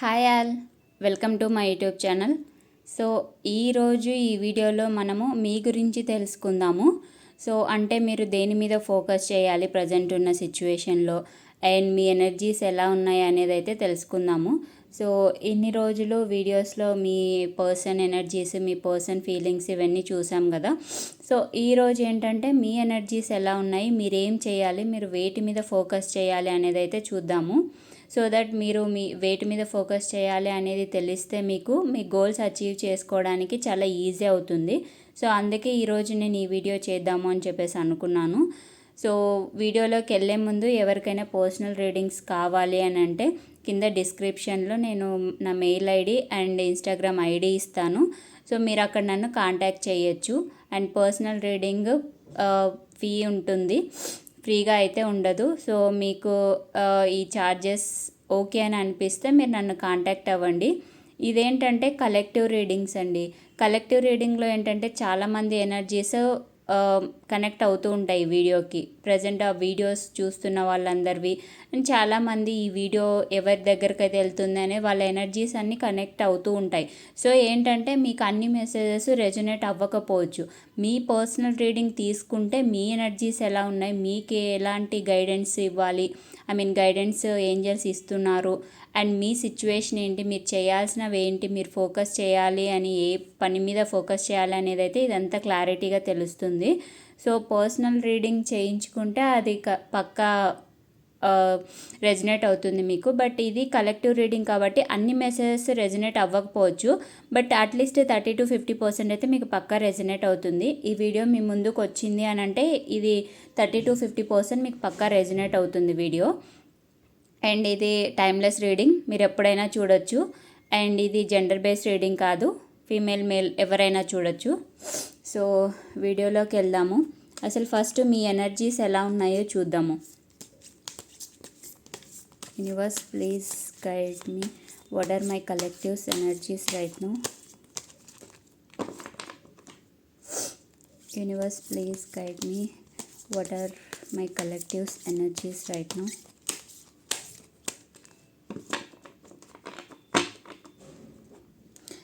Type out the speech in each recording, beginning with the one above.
Hi all. Welcome to my YouTube channel. So ఈరోజు ఈ వీడియోలో మనము మీ గురించి తెలుసుకుందాము. సో అంటే మీరు దేని మీద ఫోకస్ చేయాలి ప్రజెంట్ ఉన్న సిచ్యువేషన్లో? అండ్ మీ ఎనర్జీస్ ఎలా ఉన్నాయి అనేది అయితే తెలుసుకుందాము. సో ఇన్ని రోజులు వీడియోస్లో మీ పర్సన్ ఎనర్జీస్ మీ పర్సన్ ఫీలింగ్స్ ఇవన్నీ చూసాం కదా. సో ఈరోజు ఏంటంటే మీ ఎనర్జీస్ ఎలా ఉన్నాయి మీరేం చేయాలి మీరు వేటి మీద ఫోకస్ చేయాలి అనేది అయితే చూద్దాము. సో దట్ మీరు మీ వేటి మీద ఫోకస్ చేయాలి అనేది తెలిస్తే మీకు మీ గోల్స్ అచీవ్ చేసుకోవడానికి చాలా ఈజీ అవుతుంది. సో అందుకే ఈరోజు నేను ఈ వీడియో చేద్దాము అని చెప్పేసి అనుకున్నాను. సో వీడియోలోకి వెళ్ళే ముందు ఎవరికైనా పర్సనల్ రీడింగ్స్ కావాలి అని అంటే కింద డిస్క్రిప్షన్లో నేను నా mail ID and Instagram ID ఇస్తాను. సో మీరు అక్కడ నన్ను కాంటాక్ట్ చేయొచ్చు. అండ్ పర్సనల్ రీడింగ్ ఫీ ఉంటుంది. ఫ్రీగా అయితే ఉండదు. సో మీకు ఈ ఛార్జెస్ ఓకే అని అనిపిస్తే మీరు నన్ను కాంటాక్ట్ అవ్వండి. ఇదేంటంటే కలెక్టివ్ రీడింగ్స్ అండి. కలెక్టివ్ రీడింగ్లో ఏంటంటే చాలామంది ఎనర్జీస్ Um, కనెక్ట్ అవుతూ ఉంటాయి వీడియోకి. ప్రజెంట్ ఆ వీడియోస్ చూస్తున్న వాళ్ళందరివి. చాలామంది ఈ వీడియో ఎవరి దగ్గరికి అయితే వెళ్తుందనే వాళ్ళ ఎనర్జీస్ అన్నీ కనెక్ట్ అవుతూ ఉంటాయి. సో ఏంటంటే మీకు అన్ని మెసేజెస్ రెజొనేట్ అవ్వకపోవచ్చు. మీ పర్సనల్ రీడింగ్ తీసుకుంటే మీ ఎనర్జీస్ ఎలా ఉన్నాయి? మీకు ఎలాంటి గైడెన్స్ ఇవ్వాలి? ఐ మీన్ గైడెన్స్ ఏంజల్స్ ఇస్తున్నారు. అండ్ మీ సిచ్యువేషన్ ఏంటి? మీరు చేయాల్సినవి ఏంటి మీరు ఫోకస్ చేయాలి అని ఏ పని మీద ఫోకస్ చేయాలి అనేది అయితే ఇదంతా క్లారిటీగా తెలుస్తుంది. సో పర్సనల్ రీడింగ్ చేయించుకుంటే అది పక్కా రెజినేట్ అవుతుంది మీకు. బట్ ఇది కలెక్టివ్ రీడింగ్ కాబట్టి అన్ని మెసేజెస్ రెజినేట్ అవ్వకపోవచ్చు. But at least thirty to fifty percent అయితే మీకు పక్కా రెజినేట్ అవుతుంది. ఈ వీడియో మీ ముందుకు వచ్చింది అని అంటే ఇది థర్టీ టు ఫిఫ్టీ పర్సెంట్ మీకు పక్కా రెజినేట్ అవుతుంది వీడియో. అండ్ ఇది టైమ్లెస్ రీడింగ్ మీరు ఎప్పుడైనా చూడొచ్చు. అండ్ ఇది జెండర్ బేస్డ్ రీడింగ్ కాదు ఫీమేల్ మేల్ ఎవరైనా చూడొచ్చు. సో వీడియోలోకి వెళ్దాము. అసలు ఫస్ట్ మీ ఎనర్జీస్ ఎలా ఉన్నాయో చూద్దాము. Universe please guide me. What are my collectives energies right now? Universe please guide me. What are my collectives energies right now?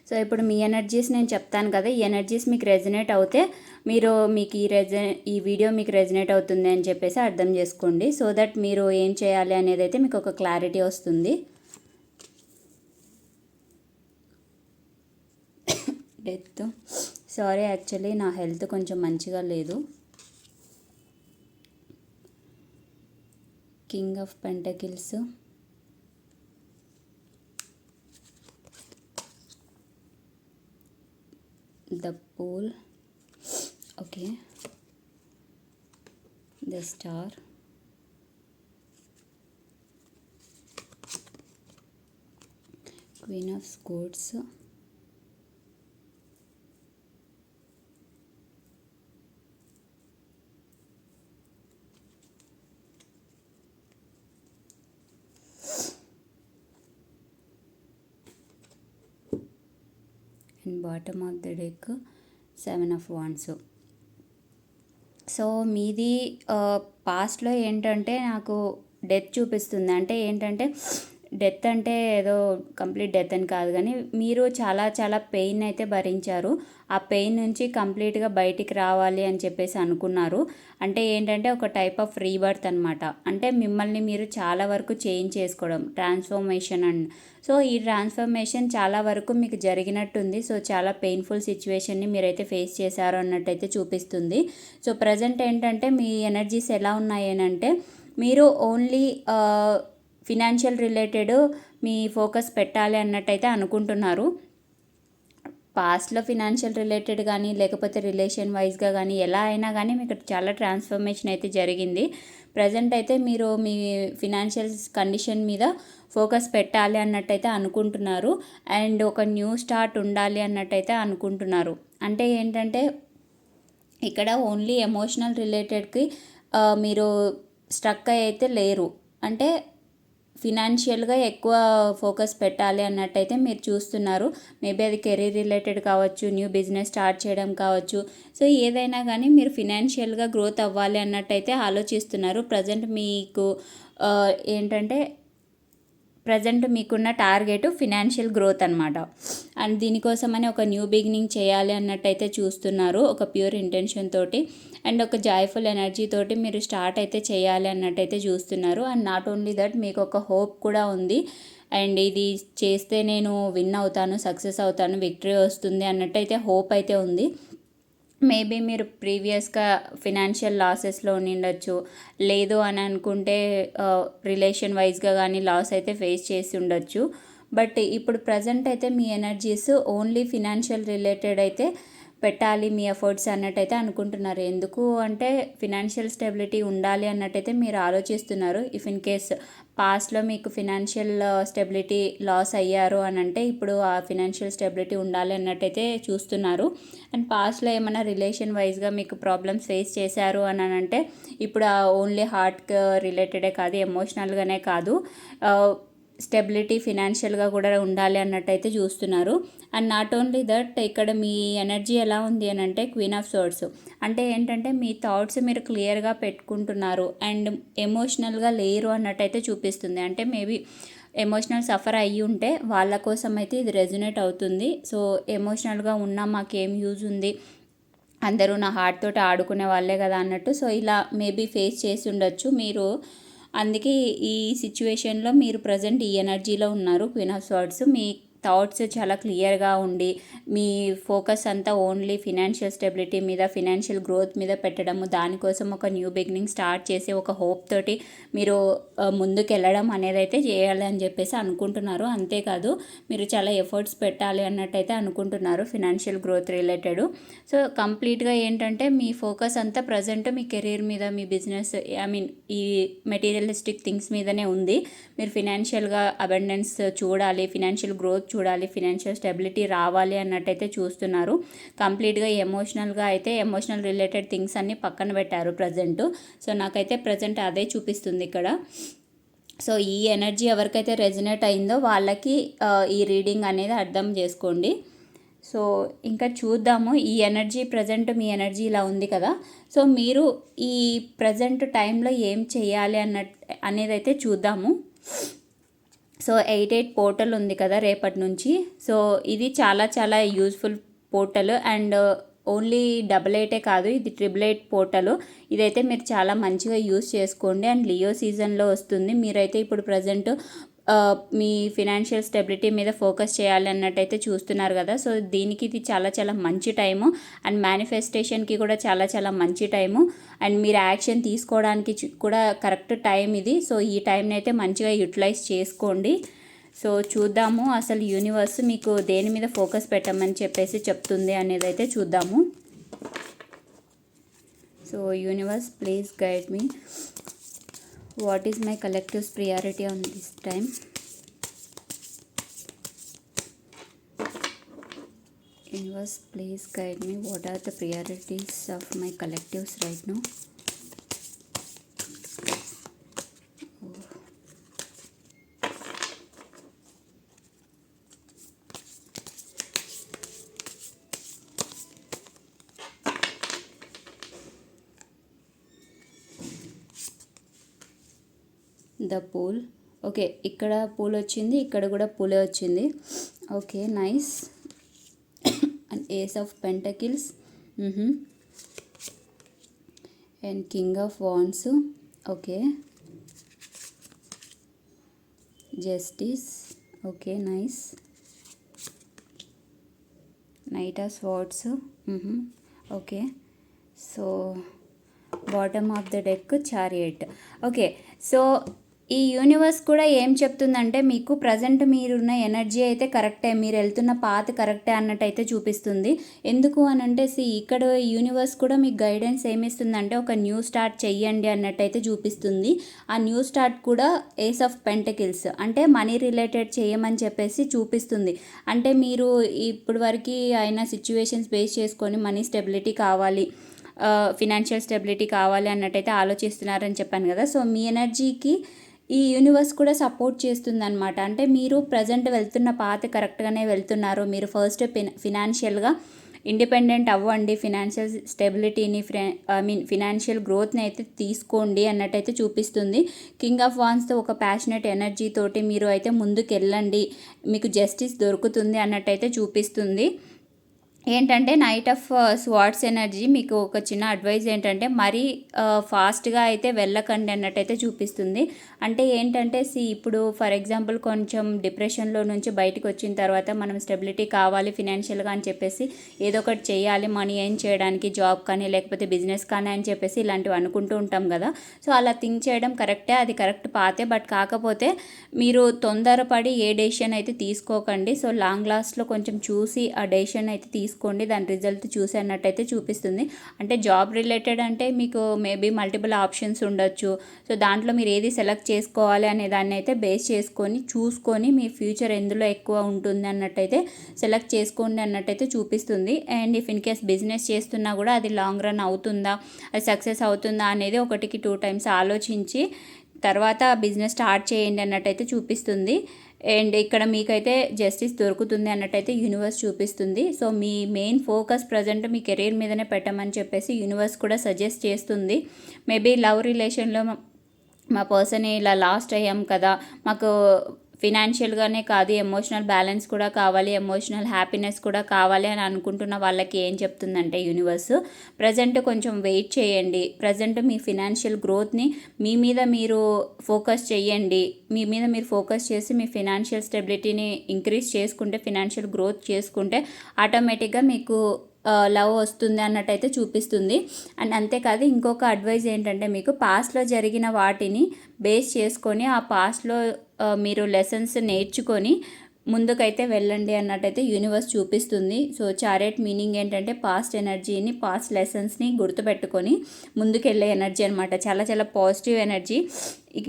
So ఇప్పుడు మీ ఎనర్జీస్ నేను చెప్తాను కదా ఈ ఎనర్జీస్ మీకు రెజనేట్ అవుతే మీరు మీకు ఈ రెజ ఈ వీడియో మీకు రెజనేట్ అవుతుంది అని చెప్పేసి అర్థం చేసుకోండి. సో దట్ మీరు ఏం చేయాలి అనేది అయితే మీకు ఒక క్లారిటీ వస్తుంది. డెత్ సారీ యాక్చువల్లీ నా హెల్త్ కొంచెం మంచిగా లేదు. King of pentacles the pole okay. The star. Queen of swords and bottom of the deck seven of wands so మీది uh, పాస్ట్లో ఏంటంటే నాకు డెత్ చూపిస్తుంది. అంటే ఏంటంటే డెత్ అంటే ఏదో కంప్లీట్ డెత్ అని కాదు కానీ మీరు చాలా చాలా పెయిన్ అయితే భరించారు. ఆ పెయిన్ నుంచి కంప్లీట్గా బయటికి రావాలి అని చెప్పేసి అనుకున్నారు. అంటే ఏంటంటే ఒక టైప్ ఆఫ్ రీబర్త్ అనమాట అంటే మిమ్మల్ని మీరు చాలా వరకు చేంజ్ చేసుకోవడం ట్రాన్స్ఫర్మేషన్ అండ్ సో ఈ ట్రాన్స్ఫర్మేషన్ చాలా వరకు మీకు జరిగినట్టుంది. సో చాలా పెయిన్ఫుల్ సిచ్యువేషన్ని మీరైతే ఫేస్ చేశారు అన్నట్టయితే చూపిస్తుంది. సో ప్రజెంట్ ఏంటంటే మీ ఎనర్జీస్ ఎలా ఉన్నాయి అంటే మీరు ఓన్లీ ఫినాన్షియల్ రిలేటెడ్ మీ ఫోకస్ పెట్టాలి అన్నట్టయితే అనుకుంటున్నారు. పాస్ట్లో ఫినాన్షియల్ రిలేటెడ్ కానీ లేకపోతే రిలేషన్ వైజ్గా కానీ ఎలా అయినా కానీ మీకు చాలా ట్రాన్స్ఫర్మేషన్ అయితే జరిగింది. ప్రజెంట్ అయితే మీరు మీ ఫినాన్షియల్ కండిషన్ మీద ఫోకస్ పెట్టాలి అన్నట్టయితే అనుకుంటున్నారు. అండ్ ఒక న్యూ స్టార్ట్ ఉండాలి అన్నట్టయితే అనుకుంటున్నారు. అంటే ఏంటంటే ఇక్కడ ఓన్లీ ఎమోషనల్ రిలేటెడ్కి మీరు స్ట్రక్ అయితే లేరు. అంటే ఫినాన్షియల్గా ఎక్కువ ఫోకస్ పెట్టాలి అన్నట్టయితే మీరు చూస్తున్నారు. మేబీ అది కెరీర్ రిలేటెడ్ కావచ్చు న్యూ బిజినెస్ స్టార్ట్ చేయడం కావచ్చు. సో ఏదైనా కానీ మీరు ఫినాన్షియల్గా గ్రోత్ అవ్వాలి అన్నట్టయితే ఆలోచిస్తున్నారు. ప్రజెంట్ మీకు uh, ఏంటంటే ప్రజెంట్ మీకున్న టార్గెట్ ఫినాన్షియల్ గ్రోత్ అనమాట అండ్ దీనికోసమని ఒక న్యూ బిగినింగ్ చేయాలి అన్నట్టయితే చూస్తున్నారు ఒక ప్యూర్ ఇంటెన్షన్ తోటి. అండ్ ఒక జాయ్ఫుల్ ఎనర్జీ తోటి మీరు స్టార్ట్ అయితే చేయాలి అన్నట్టయితే చూస్తున్నారు. అండ్ నాట్ ఓన్లీ దట్ మీకు ఒక హోప్ కూడా ఉంది. అండ్ ఇది చేస్తే నేను విన్ అవుతాను సక్సెస్ అవుతాను విక్టరీ వస్తుంది అన్నట్టయితే హోప్ అయితే ఉంది. మేబీ మీరు ప్రీవియస్గా ఫినాన్షియల్ లాసెస్లో ఉండొచ్చు లేదు అని అనుకుంటే రిలేషన్ వైజ్గా కానీ లాస్ అయితే ఫేస్ చేసి ఉండొచ్చు. బట్ ఇప్పుడు ప్రజెంట్ అయితే మీ ఎనర్జీస్ ఓన్లీ ఫినాన్షియల్ రిలేటెడ్ అయితే పెట్టాలి మీ ఎఫర్ట్స్ అన్నట్టయితే అనుకుంటున్నారు. ఎందుకు అంటే ఫినాన్షియల్ స్టెబిలిటీ ఉండాలి అన్నట్టయితే మీరు ఆలోచిస్తున్నారు. ఇఫ్ ఇన్ కేస్ పాస్ట్లో మీకు ఫినాన్షియల్ స్టెబిలిటీ లాస్ అయ్యారు అని అంటే ఇప్పుడు ఆ ఫినాన్షియల్ స్టెబిలిటీ ఉండాలి అన్నట్టయితే చూస్తున్నారు. అండ్ పాస్ట్లో ఏమైనా రిలేషన్ వైజ్గా మీకు ప్రాబ్లమ్స్ ఫేస్ చేశారు అని అంటే ఇప్పుడు ఓన్లీ హార్ట్ రిలేటెడే కాదు ఎమోషనల్గానే కాదు. స్టెబిలిటీ ఫినాన్షియల్గా కూడా ఉండాలి అన్నట్టయితే చూస్తున్నారు. అండ్ నాట్ ఓన్లీ దట్ ఇక్కడ మీ ఎనర్జీ ఎలా ఉంది అని అంటే క్వీన్ ఆఫ్ సోర్స్ అంటే ఏంటంటే మీ థాట్స్ మీరు క్లియర్గా పెట్టుకుంటున్నారు అండ్ ఎమోషనల్గా లేరు అన్నట్టయితే చూపిస్తుంది. అంటే మేబీ ఎమోషనల్ సఫర్ అయ్యి ఉంటే వాళ్ళ కోసం అయితే ఇది రెజొనేట్ అవుతుంది. సో ఎమోషనల్గా ఉన్నా మాకేం యూజ్ ఉంది? అందరూ నా హార్ట్ తోటి ఆడుకునే వాళ్ళే కదా అన్నట్టు. సో ఇలా మేబీ ఫేస్ చేసి ఉండొచ్చు. మీరు అందుకే ఈ సిచ్యువేషన్లో మీరు ప్రజెంట్ ఈ ఎనర్జీలో ఉన్నారు క్వీన్ ఆఫ్ స్వార్డ్స్ మీ థాట్స్ చాలా క్లియర్గా ఉండి మీ ఫోకస్ అంతా ఓన్లీ ఫినాన్షియల్ స్టెబిలిటీ మీద ఫినాన్షియల్ గ్రోత్ మీద పెట్టడము దానికోసం ఒక న్యూ బిగినింగ్ స్టార్ట్ చేసి ఒక హోప్ తోటి మీరు ముందుకు వెళ్ళడం అనేది అయితే చేయాలి అని చెప్పేసి అనుకుంటున్నారు. అంతేకాదు మీరు చాలా ఎఫర్ట్స్ పెట్టాలి అన్నట్టయితే అనుకుంటున్నారు ఫినాన్షియల్ గ్రోత్ రిలేటెడ్. సో కంప్లీట్గా ఏంటంటే మీ ఫోకస్ అంతా ప్రజెంట్ మీ కెరీర్ మీద మీ బిజినెస్ ఐ మీన్ ఈ మెటీరియలిస్టిక్ థింగ్స్ మీదనే ఉంది. మీరు ఫినాన్షియల్గా అబెండెన్స్ చూడాలి ఫినాన్షియల్ గ్రోత్ చూడాలి ఫినాన్షియల్ స్టెబిలిటీ రావాలి అన్నట్టయితే చూస్తున్నారు. కంప్లీట్గా ఎమోషనల్గా అయితే ఎమోషనల్ రిలేటెడ్ థింగ్స్ అన్నీ పక్కన పెట్టారు ప్రజెంట్ సో నాకైతే ప్రజెంట్ అదే చూపిస్తుంది ఇక్కడ. సో ఈ ఎనర్జీ ఎవరికైతే రెజినేట్ అయిందో వాళ్ళకి ఈ రీడింగ్ అనేది అర్థం చేసుకోండి. సో ఇంకా చూద్దాము. ఈ ఎనర్జీ ప్రజెంట్ మీ ఎనర్జీ ఇలా ఉంది కదా. సో మీరు ఈ ప్రజెంట్ టైంలో ఏం చేయాలి అన్న అనేది అయితే చూద్దాము. సో ఎయిట్ ఎయిట్ పోర్టల్ ఉంది కదా రేపటి నుంచి. సో ఇది చాలా చాలా useful portal and only double ఎయిటే కాదు ఇది ట్రిపుల్ ఎయిట్ పోర్టల్. ఇదైతే మీరు చాలా మంచిగా యూస్ చేసుకోండి. అండ్ లియో సీజన్లో వస్తుంది. మీరైతే ఇప్పుడు ప్రజెంట్ మీ ఫినాన్షియల్ స్టెబిలిటీ మీద ఫోకస్ చేయాలి అన్నట్టయితే చూస్తున్నారు కదా. సో దీనికి ఇది చాలా చాలా మంచి టైము. అండ్ మేనిఫెస్టేషన్కి కూడా చాలా చాలా మంచి టైము. అండ్ మీరు యాక్షన్ తీసుకోవడానికి కూడా కరెక్ట్ టైం ఇది. సో ఈ టైంని అయితే మంచిగా యూటిలైజ్ చేసుకోండి. సో చూద్దాము అసలు యూనివర్స్ మీకు దేని మీద ఫోకస్ పెట్టమని చెప్పేసి చెప్తుంది అనేది అయితే చూద్దాము. So universe please guide me. What is my collective's priority on this time? Universe please guide me. What are the priorities of my collectives right now the pool. Okay ఇక్కడ పూల్ వచ్చింది ఇక్కడ కూడా పూలే వచ్చింది. Okay nice. And ace of pentacles and king of wands okay. Justice okay nice. Knight of swords okay. So bottom of the deck chariot okay so ఈ universe కూడా ఏం చెప్తుందంటే మీకు ప్రజెంట్ మీరున్న ఎనర్జీ అయితే కరెక్టే మీరు వెళ్తున్న పాత కరెక్టే అన్నట్టు అయితే చూపిస్తుంది. ఎందుకు అని అంటే సి ఇక్కడ యూనివర్స్ కూడా మీకు గైడెన్స్ ఏమిస్తుందంటే ఒక న్యూ స్టార్ట్ చెయ్యండి అన్నట్టయితే చూపిస్తుంది. ఆ న్యూ స్టార్ట్ కూడా ఏస్ ఆఫ్ పెంటకిల్స్ అంటే మనీ రిలేటెడ్ చేయమని చెప్పేసి చూపిస్తుంది. అంటే మీరు ఇప్పటి వరకు అయిన సిచ్యువేషన్స్ బేస్ చేసుకొని మనీ స్టెబిలిటీ కావాలి ఫినాన్షియల్ స్టెబిలిటీ కావాలి అన్నట్టయితే ఆలోచిస్తున్నారని చెప్పాను కదా. సో మీ ఎనర్జీకి ఈ యూనివర్స్ కూడా సపోర్ట్ చేస్తుంది అనమాట అంటే మీరు ప్రజెంట్ వెళ్తున్న పాత కరెక్ట్గానే వెళ్తున్నారు. మీరు ఫస్ట్ ఫినాన్షియల్గా ఇండిపెండెంట్ అవ్వండి. ఫినాన్షియల్ స్టెబిలిటీని ఐ మీన్ ఫినాన్షియల్ గ్రోత్ని అయితే తీసుకోండి అన్నట్టయితే చూపిస్తుంది. కింగ్ ఆఫ్ వాన్స్తో ఒక ప్యాషనెట్ ఎనర్జీ తోటి మీరు అయితే ముందుకు వెళ్ళండి మీకు జస్టిస్ దొరుకుతుంది అన్నట్టయితే చూపిస్తుంది. ఏంటంటే నైట్ ఆఫ్ స్వాట్స్ ఎనర్జీ మీకు ఒక చిన్న అడ్వైజ్ ఏంటంటే మరీ uh, ఫాస్ట్గా అయితే వెళ్ళకండి అన్నట్టయితే చూపిస్తుంది. అంటే ఏంటంటే సి ఇప్పుడు ఫర్ ఎగ్జాంపుల్ కొంచెం డిప్రెషన్లో నుంచి బయటకు వచ్చిన తర్వాత మనం స్టెబిలిటీ కావాలి ఫినాన్షియల్గా అని చెప్పేసి ఏదో ఒకటి చేయాలి మనీ ఏం చేయడానికి జాబ్ కానీ లేకపోతే బిజినెస్ కానీ అని చెప్పేసి ఇలాంటివి అనుకుంటూ ఉంటాం కదా. సో అలా థింక్ చేయడం కరెక్టే అది కరెక్ట్ పాతే బట్ కాకపోతే మీరు తొందరపడి ఏ డెసిషన్ అయితే తీసుకోకండి. సో లాంగ్ లాస్ట్లో కొంచెం చూసి ఆ డెసిషన్ అయితే తీసుకోండి దాని రిజల్ట్ చూసి అన్నట్టయితే చూపిస్తుంది. అంటే జాబ్ రిలేటెడ్ అంటే మీకు మేబీ మల్టిపుల్ ఆప్షన్స్ ఉండొచ్చు. సో దాంట్లో మీరు ఏది సెలెక్ట్ చేసుకోవాలి అనే దాన్ని అయితే బేస్ చేసుకొని చూసుకొని మీ ఫ్యూచర్ ఎందులో ఎక్కువ ఉంటుంది అన్నట్టయితే సెలెక్ట్ చేసుకోండి అన్నట్టయితే చూపిస్తుంది. And if in case business చేస్తున్నా కూడా అది లాంగ్ రన్ అవుతుందా అది సక్సెస్ అవుతుందా అనేది ఒకటికి టూ టైమ్స్ ఆలోచించి తర్వాత బిజినెస్ స్టార్ట్ చేయండి అన్నట్టయితే చూపిస్తుంది. అండ్ ఇక్కడ మీకైతే జస్టిస్ దొరుకుతుంది అన్నట్టయితే యూనివర్స్ చూపిస్తుంది. సో మీ మెయిన్ ఫోకస్ ప్రజెంట్ మీ కెరీర్ మీదనే పెట్టమని చెప్పేసి యూనివర్స్ కూడా సజెస్ట్ చేస్తుంది. మేబీ లవ్ రిలేషన్లో మా పర్సన్ ఇలా లాస్ట్ అయ్యాం కదా మాకు ఫినాన్షియల్గానే కాదు ఎమోషనల్ బ్యాలెన్స్ కూడా కావాలి ఎమోషనల్ హ్యాపీనెస్ కూడా కావాలి అని అనుకుంటున్న వాళ్ళకి ఏం చెప్తుందంటే యూనివర్స్ ప్రజెంట్ కొంచెం వెయిట్ చేయండి. ప్రజెంట్ మీ ఫినాన్షియల్ గ్రోత్ని మీ మీద మీరు ఫోకస్ చేయండి మీ మీద మీరు ఫోకస్ చేసి మీ ఫినాన్షియల్ స్టెబిలిటీని ఇంక్రీజ్ చేసుకుంటే ఫినాన్షియల్ గ్రోత్ చేసుకుంటే ఆటోమేటిక్గా మీకు లవ్ వస్తుంది అన్నట్టయితే చూపిస్తుంది. అండ్ అంతేకాదు ఇంకొక అడ్వైజ్ ఏంటంటే మీకు పాస్ట్లో జరిగిన వాటిని బేస్ చేసుకొని ఆ పాస్ట్లో మీరు లెసన్స్ నేర్చుకొని ముందుకైతే వెళ్ళండి అన్నట్టయితే యూనివర్స్ చూపిస్తుంది. సో చారెట్ మీనింగ్ ఏంటంటే పాస్ట్ ఎనర్జీని పాస్ట్ లెసన్స్ని గుర్తుపెట్టుకొని ముందుకెళ్ళే ఎనర్జీ అనమాట చాలా చాలా పాజిటివ్ ఎనర్జీ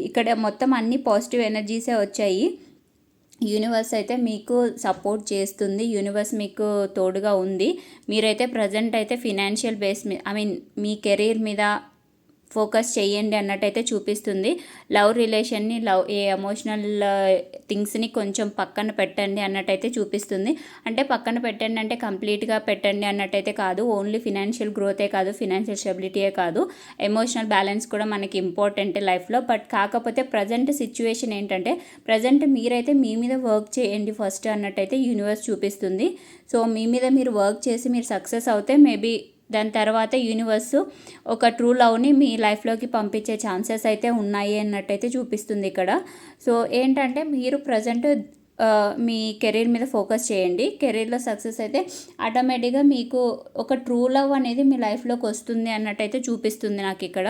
ఇక్కడ మొత్తం అన్ని పాజిటివ్ ఎనర్జీసే వచ్చాయి. యూనివర్స్ అయితే మీకు సపోర్ట్ చేస్తుంది. యూనివర్స్ మీకు తోడుగా ఉంది. మీరైతే ప్రజెంట్ అయితే ఫినాన్షియల్ బేస్ మీద ఐ మీన్ మీ కెరీర్ మీద ఫోకస్ చేయండి అన్నట్టయితే చూపిస్తుంది. లవ్ రిలేషన్ని లవ్ ఏ ఎమోషనల్ థింగ్స్ని కొంచెం పక్కన పెట్టండి అన్నట్టయితే చూపిస్తుంది. అంటే పక్కన పెట్టండి అంటే కంప్లీట్గా పెట్టండి అన్నట్టయితే కాదు. ఓన్లీ ఫినాన్షియల్ గ్రోతే కాదు ఫినాన్షియల్ స్టెబిలిటీయే కాదు. ఎమోషనల్ బ్యాలెన్స్ కూడా మనకి ఇంపార్టెంట్ లైఫ్లో. బట్ కాకపోతే ప్రజెంట్ సిచ్యువేషన్ ఏంటంటే ప్రజెంట్ మీరైతే మీ మీద వర్క్ చేయండి ఫస్ట్ అన్నట్టయితే యూనివర్స్ చూపిస్తుంది. సో మీ మీద మీరు వర్క్ చేసి మీరు సక్సెస్ అవుతే మేబీ దాని తర్వాత యూనివర్స్ ఒక ట్రూ లవ్ని మీ లైఫ్లోకి పంపించే ఛాన్సెస్ అయితే ఉన్నాయి అన్నట్టయితే చూపిస్తుంది ఇక్కడ. సో ఏంటంటే మీరు ప్రజెంట్ మీ కెరీర్ మీద ఫోకస్ చేయండి. కెరీర్లో సక్సెస్ అయితే ఆటోమేటిక్గా మీకు ఒక ట్రూ లవ్ అనేది మీ లైఫ్లోకి వస్తుంది అన్నట్టయితే చూపిస్తుంది నాకు ఇక్కడ.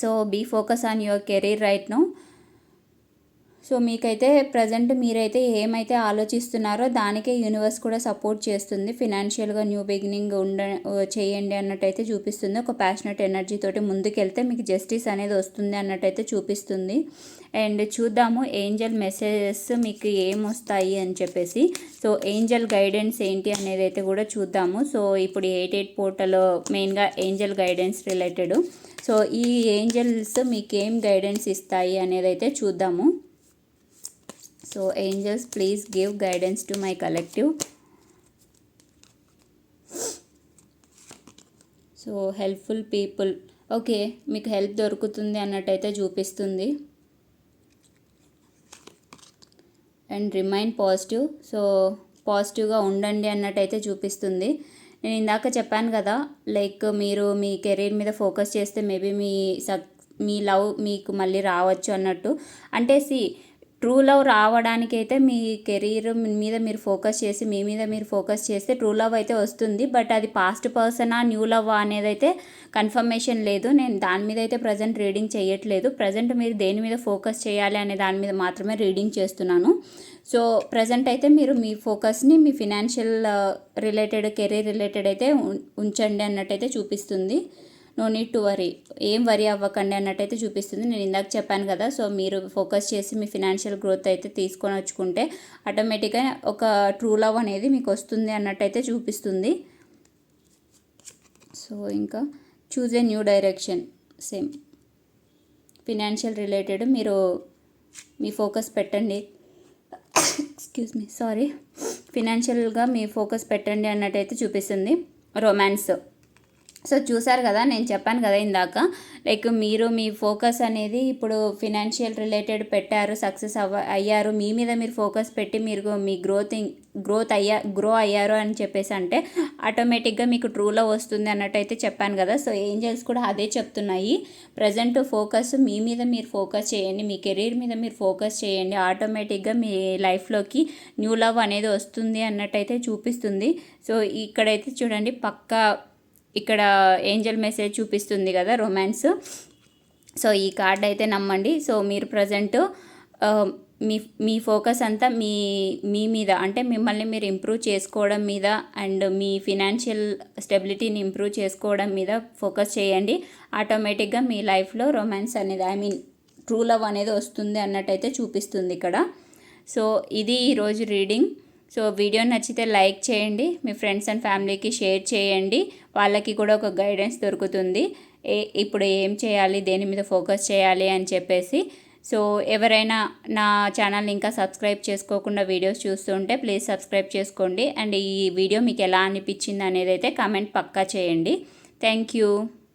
So be focus on your career right now so మీకైతే ప్రజెంట్ మీరైతే ఏమైతే ఆలోచిస్తున్నారో దానికే యూనివర్స్ కూడా సపోర్ట్ చేస్తుంది. ఫినాన్షియల్గా న్యూ బిగినింగ్ ఉండ చేయండి అన్నట్టయితే చూపిస్తుంది. ఒక ప్యాషనెట్ ఎనర్జీ తోటి ముందుకెళ్తే మీకు జస్టిస్ అనేది వస్తుంది అన్నట్టయితే చూపిస్తుంది. అండ్ చూద్దాము ఏంజల్ మెసేజెస్ మీకు ఏం వస్తాయి అని చెప్పేసి. సో ఏంజల్ గైడెన్స్ ఏంటి అనేది అయితే కూడా చూద్దాము. సో ఇప్పుడు ఎయిట్ ఎయిట్ పోర్టల్ మెయిన్గా ఏంజల్ గైడెన్స్ రిలేటెడ్. సో ఈ ఏంజల్స్ మీకు ఏం గైడెన్స్ ఇస్తాయి అనేది అయితే చూద్దాము. So angels please give guidance to my collective so helpful people okay మీకు హెల్ప్ దొరుకుతుంది అన్నట్టయితే చూపిస్తుంది. అండ్ రిమైన్ పాజిటివ్ సో పాజిటివ్గా ఉండండి అన్నట్టయితే చూపిస్తుంది. నేను ఇందాక చెప్పాను కదా లైక్ మీరు మీ కెరీర్ మీద ఫోకస్ చేస్తే మేబీ మీ సక్ మీ లవ్ మీకు మళ్ళీ రావచ్చు అన్నట్టు. అంటే సి ట్రూ లవ్ రావడానికైతే మీ కెరీర్ మీద మీరు ఫోకస్ చేసి మీ మీద మీరు ఫోకస్ చేస్తే ట్రూ లవ్ అయితే వస్తుంది. బట్ అది పాస్ట్ పర్సనా న్యూ లవ్ అనేది అయితే కన్ఫర్మేషన్ లేదు. నేను దాని మీద అయితే ప్రజెంట్ రీడింగ్ చేయట్లేదు. ప్రజెంట్ మీరు దేని మీద ఫోకస్ చేయాలి అనే దాని మీద మాత్రమే రీడింగ్ చేస్తున్నాను. సో ప్రజెంట్ అయితే మీరు మీ ఫోకస్ని మీ ఫినాన్షియల్ రిలేటెడ్ కెరీర్ రిలేటెడ్ అయితే ఉంచండి అన్నట్టయితే చూపిస్తుంది. నో నీడ్ టు వరీ ఏం వరీ అవ్వకండి అన్నట్టయితే చూపిస్తుంది. నేను ఇందాక చెప్పాను కదా సో మీరు ఫోకస్ చేసి మీ ఫినాన్షియల్ గ్రోత్ అయితే తీసుకొని వచ్చుకుంటే ఆటోమేటిక్గా ఒక ట్రూ లవ్ అనేది మీకు వస్తుంది అన్నట్టయితే చూపిస్తుంది. సో ఇంకా choose a new direction same financial related మీరు మీ ఫోకస్ పెట్టండి. ఎక్స్క్యూజ్ మీ సారీ ఫినాన్షియల్గా మీ ఫోకస్ పెట్టండి అన్నట్టయితే చూపిస్తుంది. రొమాన్స్ సో చూసారు కదా నేను చెప్పాను కదా ఇందాక లైక్ మీరు మీ ఫోకస్ అనేది ఇప్పుడు ఫినాన్షియల్ రిలేటెడ్ పెట్టారు సక్సెస్ అవ అయ్యారు మీ మీద మీరు ఫోకస్ పెట్టి మీరు మీ గ్రోత్ గ్రోత్ అయ్యా గ్రో అయ్యారు అని చెప్పేసి అంటే ఆటోమేటిక్గా మీకు ట్రూలో వస్తుంది అన్నట్టయితే చెప్పాను కదా. సో ఏంజల్స్ కూడా అదే చెప్తున్నాయి. ప్రజెంట్ ఫోకస్ మీ మీద మీరు ఫోకస్ చేయండి మీ కెరీర్ మీద మీరు ఫోకస్ చేయండి. ఆటోమేటిక్గా మీ లైఫ్లోకి న్యూ లవ్ అనేది వస్తుంది అన్నట్టయితే చూపిస్తుంది. సో ఇక్కడైతే చూడండి పక్కా ఇక్కడ ఏంజల్ మెసేజ్ చూపిస్తుంది కదా రొమాన్స్ సో ఈ కార్డ్ అయితే నమ్మండి. సో మీరు ప్రజెంట్ మీ మీ ఫోకస్ అంతా మీ మీ మీద అంటే మిమ్మల్ని మీరు ఇంప్రూవ్ చేసుకోవడం మీద అండ్ మీ ఫినాన్షియల్ స్టెబిలిటీని ఇంప్రూవ్ చేసుకోవడం మీద ఫోకస్ చేయండి. ఆటోమేటిక్గా మీ లైఫ్లో రొమాన్స్ అనేది ఐ మీన్ ట్రూ లవ్ అనేది వస్తుంది అన్నట్టయితే చూపిస్తుంది ఇక్కడ. సో ఇది ఈరోజు రీడింగ్ సో వీడియో నచ్చితే లైక్ చేయండి మీ ఫ్రెండ్స్ అండ్ ఫ్యామిలీకి షేర్ చేయండి. వాళ్ళకి కూడా ఒక గైడెన్స్ దొరుకుతుంది. ఏ ఇప్పుడు ఏం చేయాలి దేని మీద ఫోకస్ చేయాలి అని చెప్పేసి. సో ఎవరైనా నా ఛానల్ని ఇంకా సబ్స్క్రైబ్ చేసుకోకుండా వీడియోస్ చూస్తుంటే ప్లీజ్ సబ్స్క్రైబ్ చేసుకోండి. అండ్ ఈ వీడియో మీకు ఎలా అనిపించింది అనేది అయితే కామెంట్ పక్కా చేయండి. Thank you.